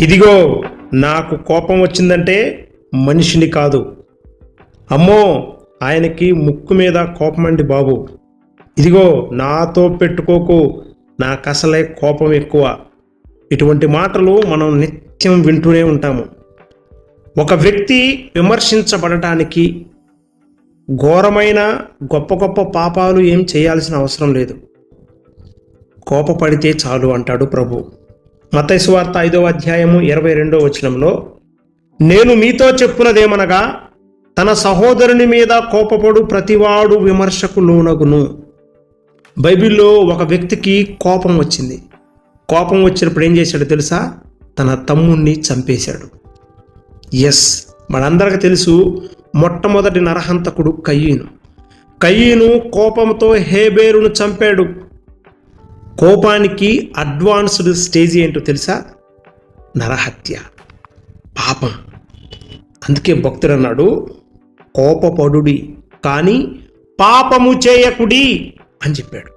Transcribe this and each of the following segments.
ఇదిగో నాకు కోపం వచ్చిందంటే మనిషిని కాదు. అమ్మో ఆయనకి ముక్కు మీద కోపమండి బాబు. ఇదిగో నాతో పెట్టుకోకు నాకు అసలే కోపం ఎక్కువ. ఇటువంటి మాటలు మనం నిత్యం వింటూనే ఉంటాము. ఒక వ్యక్తి విమర్శించబడటానికి ఘోరమైన గొప్ప గొప్ప పాపాలు ఏం చేయాల్సిన అవసరం లేదు. కోపపడితే చాలు అంటాడు ప్రభు. మతైసు వార్త ఐదవ అధ్యాయము ఇరవై రెండో వచనంలో నేను మీతో చెప్పున్నదేమనగా తన సహోదరుని మీద కోపపడు ప్రతివాడు విమర్శకు లోనగును. బైబిల్లో ఒక వ్యక్తికి కోపం వచ్చింది. కోపం వచ్చినప్పుడు ఏం చేశాడు తెలుసా? తన తమ్ముణ్ణి చంపేశాడు. ఎస్ మనందరికి తెలుసు మొట్టమొదటి నరహంతకుడు కయ్యను. కయ్యను కోపంతో హేబేరును చంపాడు. కోపానికి అడ్వాన్స్డ్ స్టేజ్ ఏంటో తెలుసా? నరహత్య. పాపం. అందుకే భక్తుడు అన్నాడు కోపపడుడి కానీ పాపము చేయకుడి అని చెప్పాడు.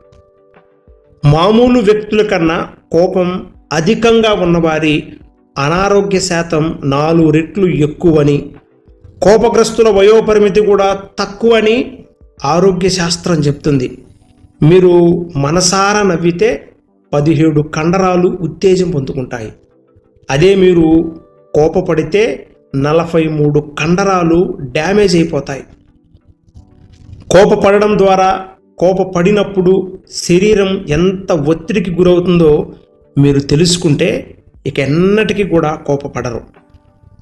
మామూలు వ్యక్తుల కన్నా కోపం అధికంగా ఉన్నవారి అనారోగ్య శాతం నాలుగు రెట్లు ఎక్కువని కోపగ్రస్తుల వయోపరిమితి కూడా తక్కువని ఆరోగ్య శాస్త్రం చెప్తుంది. మీరు మనసారా నవ్వితే పదిహేడు కండరాలు ఉత్తేజం పొందుకుంటాయి. అదే మీరు కోపపడితే నలభై మూడు కండరాలు డ్యామేజ్ అయిపోతాయి. కోపపడడం ద్వారా కోపపడినప్పుడు శరీరం ఎంత ఒత్తిడికి గురవుతుందో మీరు తెలుసుకుంటే ఇక ఎన్నటికీ కూడా కోపపడరు.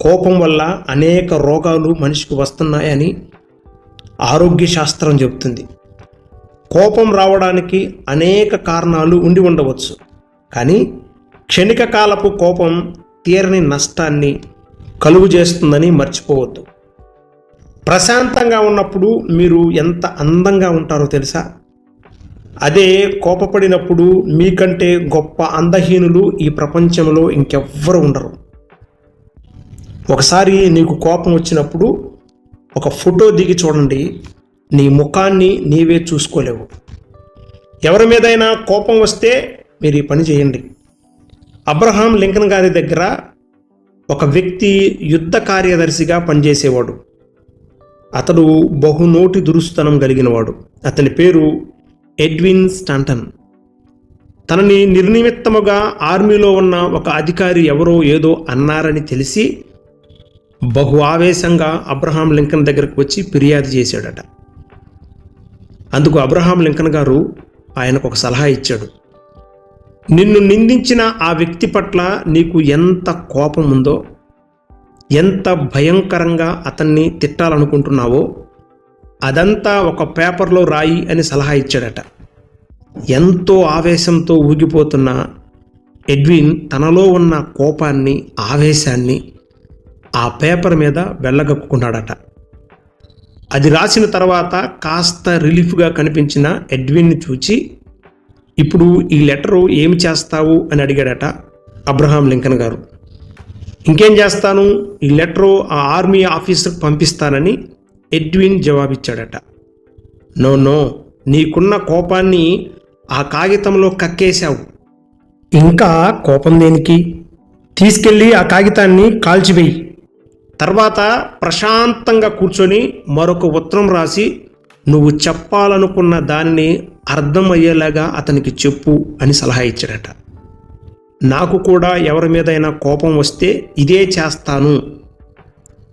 కోపం వల్ల అనేక రోగాలు మనిషికి వస్తున్నాయని ఆరోగ్య శాస్త్రం చెబుతుంది. కోపం రావడానికి అనేక కారణాలు ఉండి ఉండవచ్చు. కానీ క్షణిక కాలపు కోపం తీరని నష్టాన్ని కలుగు చేస్తుందని మర్చిపోవద్దు. ప్రశాంతంగా ఉన్నప్పుడు మీరు ఎంత అందంగా ఉంటారో తెలుసా? అదే కోపపడినప్పుడు మీకంటే గొప్ప అందహీనులు ఈ ప్రపంచంలో ఇంకెవ్వరు ఉండరు. ఒకసారి నీకు కోపం వచ్చినప్పుడు ఒక ఫోటో దిగి చూడండి. నీ ముఖాన్ని నీవే చూసుకోలేవు. ఎవరి మీదైనా కోపం వస్తే మీరు ఈ పని చేయండి. అబ్రహాం లింకన్ గారి దగ్గర ఒక వ్యక్తి యుద్ధ కార్యదర్శిగా పనిచేసేవాడు. అతడు బహునోటి దురుస్తనం కలిగినవాడు. అతని పేరు ఎడ్విన్ స్టాంటన్. తనని నిర్నిమిత్తముగా ఆర్మీలో ఉన్న ఒక అధికారి ఎవరో ఏదో అన్నారని తెలిసి బహు ఆవేశంగా అబ్రహాం లింకన్ దగ్గరకు వచ్చి ఫిర్యాదు చేశాడట. అందుకు అబ్రహాం లింకన్ గారు ఆయనకు ఒక సలహా ఇచ్చాడు. నిన్ను నిందించిన ఆ వ్యక్తి పట్ల నీకు ఎంత కోపం ఉందో ఎంత భయంకరంగా అతన్ని తిట్టాలనుకుంటున్నావో అదంతా ఒక పేపర్లో రాయి అని సలహా ఇచ్చాడట. ఎంతో ఆవేశంతో ఊగిపోతున్న ఎడ్విన్ తనలో ఉన్న కోపాన్ని ఆవేశాన్ని ఆ పేపర్ మీద వెళ్ళగక్కున్నాడట. అది రాసిన తర్వాత కాస్త రిలీఫ్గా కనిపించిన ఎడ్విన్ని చూచి ఇప్పుడు ఈ లెటరు ఏమి చేస్తావు? అని అడిగాడట అబ్రహాం లింకన్ గారు. ఇంకేం చేస్తాను? ఈ లెటరు ఆ ఆర్మీ ఆఫీసర్కి పంపిస్తానని ఎడ్విన్ జవాబిచ్చాడట. నో నో నీకున్న కోపాన్ని ఆ కాగితంలో కక్కేశావు. ఇంకా కోపం దేనికి? తీసుకెళ్ళి ఆ కాగితాన్ని కాల్చివేయి. తర్వాత ప్రశాంతంగా కూర్చొని మరొక ఉత్తరం రాసి నువ్వు చెప్పాలనుకున్న దానిని అర్థమయ్యేలాగా అతనికి చెప్పు అని సలహా ఇచ్చాడట. నాకు కూడా ఎవరి మీదైనా కోపం వస్తే ఇదే చేస్తాను.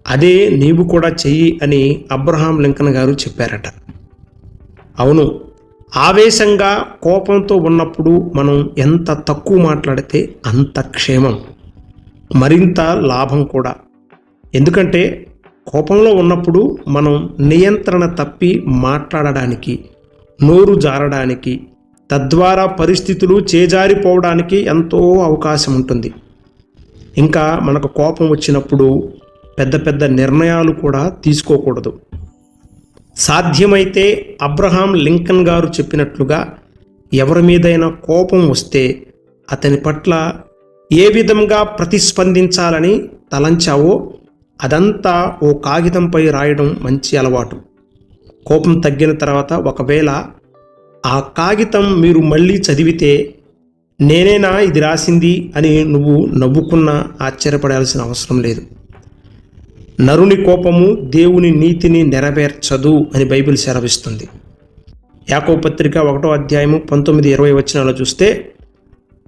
అదే నీవు కూడా చెయ్యి అని అబ్రహాం లింకన్ గారు చెప్పారట. అవును ఆవేశంగా కోపంతో ఉన్నప్పుడు మనం ఎంత తక్కువ మాట్లాడితే అంత క్షేమం. మరింత లాభం కూడా. ఎందుకంటే కోపంలో ఉన్నప్పుడు మనం నియంత్రణ తప్పి మాట్లాడడానికి నోరు జారడానికి తద్వారా పరిస్థితులు చేజారిపోవడానికి ఎంతో అవకాశం ఉంటుంది. ఇంకా మనకు కోపం వచ్చినప్పుడు పెద్ద పెద్ద నిర్ణయాలు కూడా తీసుకోకూడదు. సాధ్యమైతే అబ్రహాం లింకన్ గారు చెప్పినట్లుగా ఎవరి మీదైనా కోపం వస్తే అతని పట్ల ఏ విధంగా ప్రతిస్పందించాలని తలంచావో అదంతా ఓ కాగితంపై రాయడం మంచి అలవాటు. కోపం తగ్గిన తర్వాత ఒకవేళ ఆ కాగితం మీరు మళ్ళీ చదివితే నేనేనా ఇది రాసింది అని నువ్వు నవ్వుకున్నా ఆశ్చర్యపడాల్సిన అవసరం లేదు. నరుని కోపము దేవుని నీతిని నెరవేర్చదు అని బైబిల్ సెలవిస్తుంది. యాకో పత్రిక ఒకటో అధ్యాయము పంతొమ్మిది ఇరవై వచనాలు చూస్తే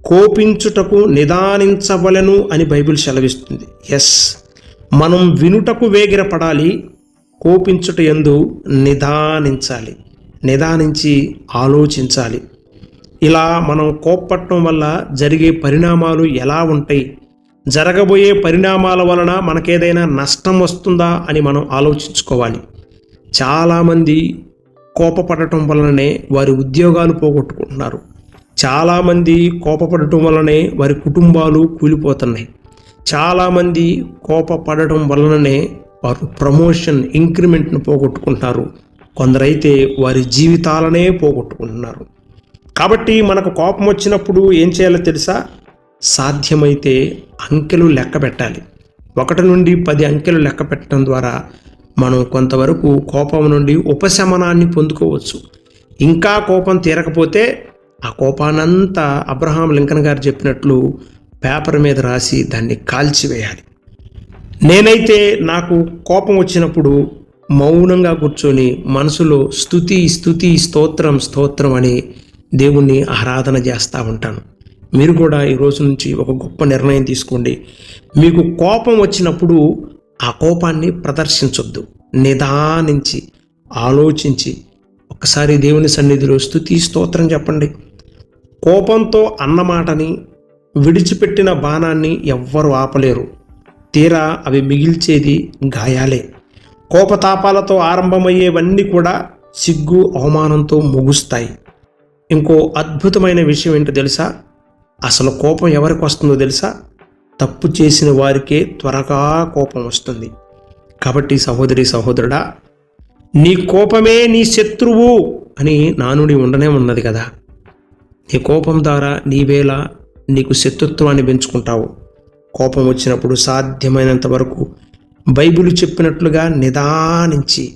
కోపించుటకు నిదానించవలను అని బైబిల్ సెలవిస్తుంది. ఎస్ మనం వినుటకు వేగిరపడాలి కోపించుట ఎందు నిదానించాలి. నిదానించి ఆలోచించాలి. ఇలా మనం కోప్పట్టడం వల్ల జరిగే పరిణామాలు ఎలా ఉంటాయి? జరగబోయే పరిణామాల వలన మనకేదైనా నష్టం వస్తుందా అని మనం ఆలోచించుకోవాలి. చాలామంది కోపపడటం వలననే వారి ఉద్యోగాలు పోగొట్టుకుంటున్నారు. చాలామంది కోపపడటం వలనే వారి కుటుంబాలు కూలిపోతున్నాయి. చాలామంది కోపపడటం వలననే వారు ప్రమోషన్ ఇంక్రిమెంట్ను పోగొట్టుకుంటారు. కొందరైతే వారి జీవితాలనే పోగొట్టుకుంటున్నారు. కాబట్టి మనకు కోపం వచ్చినప్పుడు ఏం చేయాలో తెలుసా? సాధ్యమైతే అంకెలు లెక్క పెట్టాలి. ఒకటి నుండి పది అంకెలు లెక్క పెట్టడం ద్వారా మనం కొంతవరకు కోపం నుండి ఉపశమనాన్ని పొందుకోవచ్చు. ఇంకా కోపం తీరకపోతే ఆ కోపానంతా అబ్రహాం లింకన్ గారు చెప్పినట్లు పేపర్ మీద రాసి దాన్ని కాల్చివేయాలి. నేనైతే నాకు కోపం వచ్చినప్పుడు మౌనంగా కూర్చొని మనసులో స్థుతి స్థుతి స్తోత్రం స్తోత్రం అని దేవుణ్ణి ఆరాధన చేస్తూ ఉంటాను. మీరు కూడా ఈరోజు నుంచి ఒక గొప్ప నిర్ణయం తీసుకోండి. మీకు కోపం వచ్చినప్పుడు ఆ కోపాన్ని ప్రదర్శించొద్దు. నిదానించి ఆలోచించి ఒకసారి దేవుని సన్నిధిలో స్థుతి స్తోత్రం చెప్పండి. కోపంతో అన్నమాటని విడిచిపెట్టిన బాణాన్ని ఎవ్వరు ఆపలేరు. తీరా అవి మిగిల్చేది గాయాలే. కోపతాపాలతో ఆరంభమయ్యేవన్నీ కూడా సిగ్గు అవమానంతో ముగుస్తాయి. ఇంకో అద్భుతమైన విషయం ఏంటో తెలుసా? అసలు కోపం ఎవరికి వస్తుందో తెలుసా? తప్పు చేసిన వారికే త్వరగా కోపం వస్తుంది. కాబట్టి సహోదరి సహోదరుడా నీ కోపమే నీ శత్రువు అని నానుడి ఉండనే ఉన్నది కదా. నీ కోపం ద్వారా నీవేలా నీకు శత్రుత్వాన్ని పెంచుకుంటావు. కోపం వచ్చినప్పుడు సాధ్యమైనంత వరకు బైబిల్ చెప్పినట్లుగా నిదానించి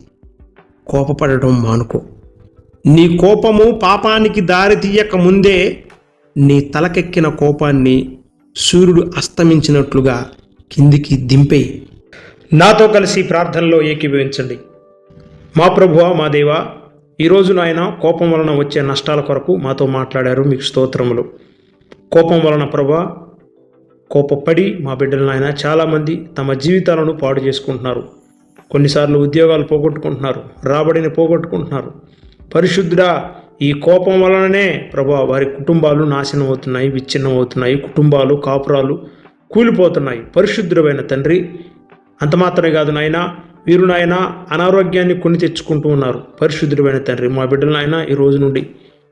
కోపపడటం మానుకో. నీ కోపము పాపానికి దారి తీయక ముందే నీ తలకెక్కిన కోపాన్ని సూర్యుడు అస్తమించినట్లుగా కిందికి దింపేయి. నాతో కలిసి ప్రార్థనలో ఏకీభవించండి. మా ప్రభువ మా దేవ ఈరోజు నాయన కోపం వలన వచ్చే నష్టాల కొరకు మాతో మాట్లాడారు. మీకు స్తోత్రములు. కోపం వలన ప్రభా కోపపడి మా బిడ్డలను నాయన చాలామంది తమ జీవితాలను పాడు చేసుకుంటున్నారు. కొన్నిసార్లు ఉద్యోగాలు పోగొట్టుకుంటున్నారు రాబడిని పోగొట్టుకుంటున్నారు. పరిశుద్ధుడా ఈ కోపం వలననే ప్రభా వారి కుటుంబాలు నాశనం అవుతున్నాయి విచ్ఛిన్నం అవుతున్నాయి కుటుంబాలు కాపురాలు కూలిపోతున్నాయి. పరిశుద్ధుడమైన తండ్రి అంత మాత్రమే కాదు నాయన వీరు నాయన అనారోగ్యాన్ని కొని తెచ్చుకుంటూ ఉన్నారు. పరిశుద్ధుడమైన తండ్రి మా బిడ్డలు నాయన ఈ రోజు నుండి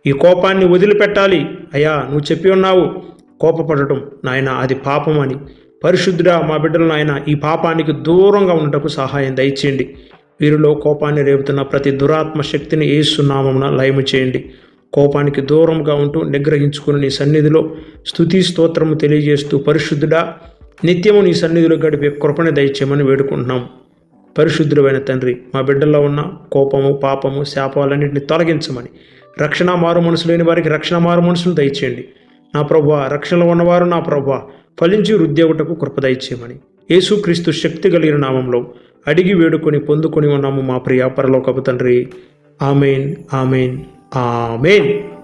ఈ కోపాన్ని వదిలిపెట్టాలి. అయ్యా నువ్వు చెప్పి ఉన్నావు. కోపపడటం నాయన అది పాపం అని. పరిశుద్ధుడా మా బిడ్డలు నాయన ఈ పాపానికి దూరంగా ఉండటకు సహాయం దయచేయండి. వీరిలో కోపాన్ని రేపుతున్న ప్రతి దురాత్మ శక్తిని ఏసునామమున లయము చేయండి. కోపానికి దూరంగా ఉంటూ నిగ్రహించుకుని నీ సన్నిధిలో స్తుతి స్తోత్రము తెలియజేస్తూ పరిశుద్ధుడా నిత్యము నీ సన్నిధిలో గడిపే కృపణ దయచేయమని వేడుకుంటున్నాం. పరిశుద్ధుడైన తండ్రి మా బిడ్డల్లో ఉన్న కోపము పాపము శాపాలన్నింటిని తొలగించమని రక్షణ మారు మనసు లేని వారికి రక్షణ మారు మనసును దయచేయండి. నా ప్రభు రక్షణలో ఉన్నవారు నా ప్రభు ఫలించి వృద్ధేవుటకు కృప దయచేయమని. యేసుక్రీస్తు శక్తి కలిగిన నామంలో అడిగి వేడుకొని పొందుకొని ఉన్నాము మా ప్రియ పరలోకపు తండ్రి. ఆమెన్ ఆమెన్ ఆమెన్.